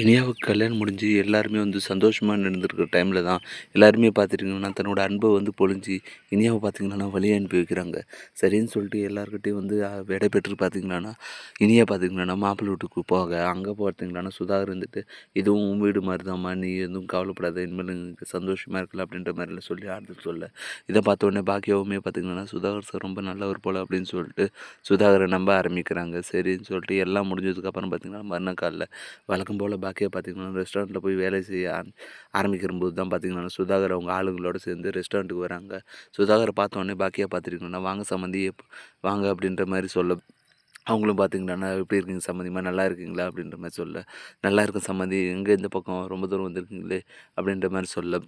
இனியாவுக்கு கல்யாணம் முடிஞ்சு எல்லாருமே வந்து சந்தோஷமாக நடந்திருக்கிற டைமில் தான் எல்லாருமே பார்த்துட்டிங்கன்னா தன்னோட அன்பை வந்து பொழிஞ்சு இனியாவை பார்த்திங்கன்னா வழி அனுப்பி வைக்கிறாங்க. சரின்னு சொல்லிட்டு எல்லாருக்கிட்டையும் வந்து விடை பெற்று பார்த்திங்கன்னா இனியா பார்த்திங்கன்னா மாப்பிள்ளை வீட்டுக்கு போக அங்கே பார்த்திங்கன்னா சுதாகர் இருந்துட்டு இதுவும் உன் வீடு மாதிரி தான்மா நீ எதுவும் கவலைப்படாத இனிமேல் எனக்கு சந்தோஷமாக இருக்கல அப்படின்ற மாதிரிலாம் சொல்லி ஆறுதல் சொல்ல இதை பார்த்த உடனே பாக்கியாவுமே பார்த்திங்கன்னா சுதாகர் சார் ரொம்ப நல்லவர் போல் அப்படின்னு சொல்லிட்டு சுதாகரை நம்ப ஆரம்பிக்கிறாங்க. சரின்னு சொல்லிட்டு எல்லாம் முடிஞ்சதுக்கப்புறம் பார்த்திங்கன்னா மறுநாள் காலில் வழக்கம் போல் பாக்கியா பார்த்திங்கன்னா ரெஸ்டாரண்ட்டில் போய் வேலை செய்ய ஆரம்பிக்கிற போது தான் பார்த்திங்கன்னா சுதாகர் அவங்க ஆளுங்களோட சேர்ந்து ரெஸ்டாரண்ட்டுக்கு வராங்க. சுதாகரை பார்த்தோன்னே பாக்கியா பார்த்துருக்கீங்கன்னா வாங்க சம்மந்தி வாங்க அப்படின்ற மாதிரி சொல்ல அவங்களும் பார்த்திங்கன்னா எப்படி இருக்கீங்க சம்மந்திமா நல்லா இருக்கீங்களா? அப்படின்ற மாதிரி சொல்ல நல்லா இருக்கும் சம்மந்தி. எங்கே இந்த பக்கம் ரொம்ப தூரம் வந்திருக்கீங்களே? அப்படின்ற மாதிரி சொல்ல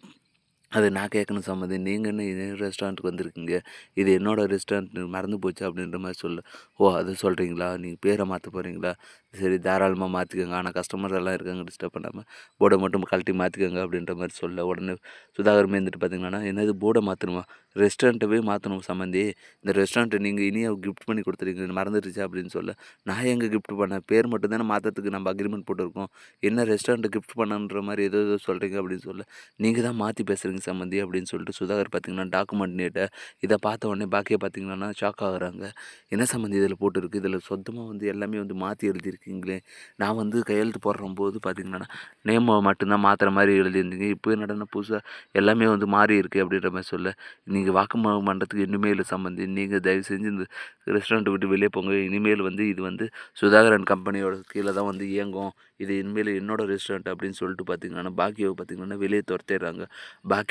அது நான் கேட்கணும் சம்மந்தி. நீங்கள் என்ன இதே ரெஸ்டாரண்ட்டுக்கு வந்திருக்கீங்க? இது என்னோடய ரெஸ்டாரண்ட் மறந்து போச்சு அப்படின்ற மாதிரி சொல்ல. ஓ அது சொல்கிறீங்களா நீங்கள் பேரை மாற்ற போகிறீங்களா சரி தாராளமாக மாற்றிக்கோங்க ஆனால் கஸ்டமர் எல்லாம் இருக்காங்க டிஸ்டர்ப் பண்ணாமல் போர்டை மட்டும் கழட்டி மாற்றிக்கோங்க அப்படின்ற மாதிரி சொல்ல. உடனே சுதாகர் மேந்துட்டு பார்த்தீங்கன்னா என்னது போர்டை மாற்றணுமா ரெஸ்டாரண்ட்டவே மாற்றணும் சம்மந்தி. இந்த ரெஸ்டாரண்ட்டை நீங்கள் இனியாக கிஃப்ட் பண்ணி கொடுத்துருக்கீங்க மறந்துடுச்சு அப்படின்னு சொல்ல. நான் எங்கே கிஃப்ட் பண்ணேன் பேர் மட்டும் தானே மாற்றத்துக்கு நம்ம அக்ரிமெண்ட் போட்டிருக்கோம். என்ன ரெஸ்டாரண்ட்டை கிஃப்ட் பண்ணுன்ற மாதிரி ஏதோ ஏதோ சொல்கிறீங்க அப்படின்னு சொல்ல. நீங்கள் தான் மாற்றி பேசுகிறீங்க சம்மந்தி அப்படின்னு சொல்லிட்டு சுதாகர் பார்த்திங்கன்னா டாக்குமெண்ட் நீட்டை இதை பார்த்த உடனே பாக்கியை பார்த்திங்கன்னா ஷாக் ஆகுறாங்க. என்ன சம்மந்தி இதில் போட்டுருக்கு? இதில் சொந்தமாக வந்து எல்லாமே வந்து மாற்றி எழுதியிருக்கீங்களே. நான் வந்து கையெழுத்து போடுற போது பார்த்திங்கன்னா நேம் மட்டும்தான் மாற்றுற மாதிரி எழுதியிருந்தீங்க. இப்போ நடன புதுசாக எல்லாமே வந்து மாறி இருக்குது அப்படின்ற மாதிரி சொல்ல. நீங்கள் வாக்குமூலம் பண்ணுறதுக்கு இன்னுமே இல்லை சம்மந்தி. நீங்கள் தயவு செஞ்சு இந்த ரெஸ்டாரண்ட்டை விட்டு வெளியே போங்க. இனிமேல் வந்து இது வந்து சுதாகரன் கம்பெனியோட கீழே தான் வந்து இயங்கும். இது இனிமேல் என்னோடய ரெஸ்டாரண்ட் அப்படின்னு சொல்லிட்டு பார்த்திங்கன்னா பாக்கியாவை பார்த்தீங்கன்னா வெளியே துரத்திடுறாங்க.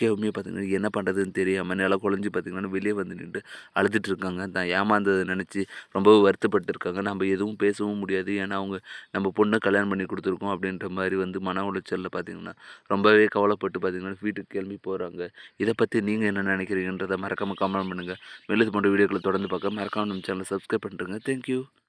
பாக்கியாவுமே பார்த்தீங்கன்னா என்ன பண்ணுறதுன்னு தெரியாமல் நில குழஞ்சி பார்த்தீங்கன்னா வெளியே வந்து நின்று அழுதுட்டு இருக்காங்க. தான் ஏமாந்ததை நினச்சி ரொம்பவும் வருத்தப்பட்டு இருக்காங்க நம்ம எதுவும் பேசவும் முடியாது. ஏன்னா அவங்க நம்ம பொண்ணை கல்யாணம் பண்ணி கொடுத்துருக்கோம் அப்படின்ற மாதிரி வந்து மன உளைச்சலில் பார்த்தீங்கன்னா ரொம்பவே கவலைப்பட்டு பார்த்தீங்கன்னா வீட்டுக்கு கிளம்பி போகிறாங்க இதை பற்றி நீங்கள் என்ன நினைக்கிறீங்கன்றதை மறக்காமல் கமெண்ட் பண்ணுங்கள் மேலும் இது போன்ற வீடியோக்களை தொடர்ந்து பார்க்க மறக்காமல் நம்ம சேனலை சப்ஸ்கிரைப் பண்ணுறேங்க தேங்க்யூ